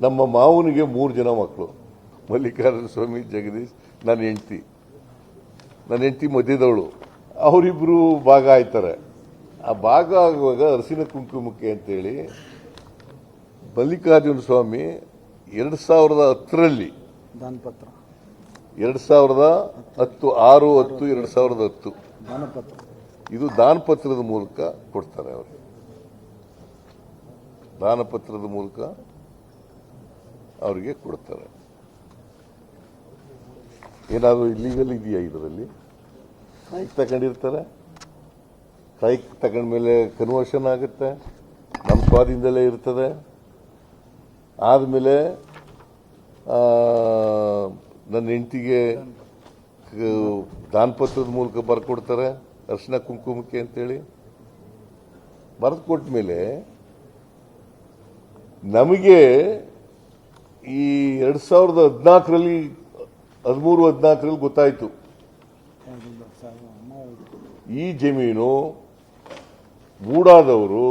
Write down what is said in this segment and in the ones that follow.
ನಮ್ಮ ಮಾವನಿಗೆ ಮೂರು ಜನ ಮಕ್ಕಳು. ಮಲ್ಲಿಕಾರ್ಜುನ ಸ್ವಾಮಿ ಜಗದೀಶ್ ನನ್ನ ಹೆಂಡ್ತಿ. ನನ್ನ ಹೆಂಡ್ತಿ ಮಧ್ಯದವಳು. ಅವರಿಬ್ಬರು ಭಾಗ ಆಯ್ತಾರೆ. ಆ ಭಾಗ ಆಗುವಾಗ ಅರಸಿನ ಕುಂಕುಮಕ್ಕೆ ಅಂತೇಳಿ ಮಲ್ಲಿಕಾರ್ಜುನ ಸ್ವಾಮಿ ಎರಡು ಸಾವಿರದ ಹತ್ತರಲ್ಲಿ ದಾನಪತ್ರ. ಎರಡು ಸಾವಿರದ ಹತ್ತು ಆರು ಹತ್ತು ಎರಡು ಸಾವಿರದ ಹತ್ತು. ದಾನಪತ್ರ. ಇದು ದಾನಪತ್ರದ ಮೂಲಕ ಕೊಡ್ತಾರೆ ಅವರು. ದಾನಪತ್ರದ ಮೂಲಕ ಅವರಿಗೆ ಕೊಡ್ತಾರೆ. ಏನಾದರೂ ಇಲ್ಲಿಗಲ್ ಇದೆಯಾ ಇದರಲ್ಲಿ? ಕಾಯ್ಕ್ ತಗೊಂಡಿರ್ತಾರೆ. ಕಾಯ್ಕ್ ತಗೊಂಡ್ಮೇಲೆ ಕನ್ವರ್ಷನ್ ಆಗುತ್ತೆ. ನಮ್ಮ ಸ್ವಾದಿಂದಲೇ ಇರ್ತದೆ. ಆದಮೇಲೆ ನನ್ನ ಹೆಂಡತಿಗೆ ದಾನಪತ್ರದ ಮೂಲಕ ಬರ್ಕೊಡ್ತಾರೆ. ಅರ್ಶಿನ ಕುಂಕುಮಕ್ಕೆ ಅಂತೇಳಿ. ಬರೆದು ಕೊಟ್ಟ ಮೇಲೆ ನಮಗೆ ಈ ಎರಡ್ ಸಾವಿರದ ಹದಿನಾಲ್ಕರಲ್ಲಿ, ಹದಿಮೂರು ಹದಿನಾಲ್ಕರಲ್ಲಿ ಗೊತ್ತಾಯ್ತು? ಈ ಜಮೀನು ಮೂಡಾದವರು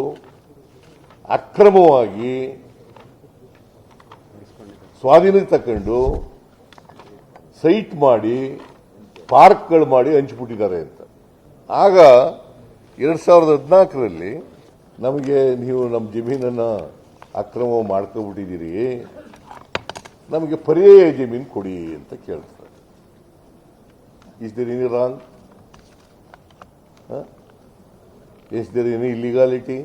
ಅಕ್ರಮವಾಗಿ ಸ್ವಾಧೀನಕ್ಕೆ ತಕೊಂಡು ಸೈಟ್ ಮಾಡಿ, ಪಾರ್ಕ್ಗಳು ಮಾಡಿ ಹಂಚಿಬಿಟ್ಟಿದ್ದಾರೆ ಅಂತ ಆಗ ಎರಡ್ ಸಾವಿರದ ಹದಿನಾಲ್ಕರಲ್ಲಿ ನಮಗೆ ನೀವು ನಮ್ಮ ಜಮೀನನ್ನು ಅಕ್ರಮ ಮಾಡ್ಕೊಬಿಟ್ಟಿದ್ದೀರಿ ನಮಗೆ ಪರ್ಯಾಯ ಜಮೀನು ಕೊಡಿ ಅಂತ ಕೇಳ್ತಾರೆ. Is there any wrong is there any illegality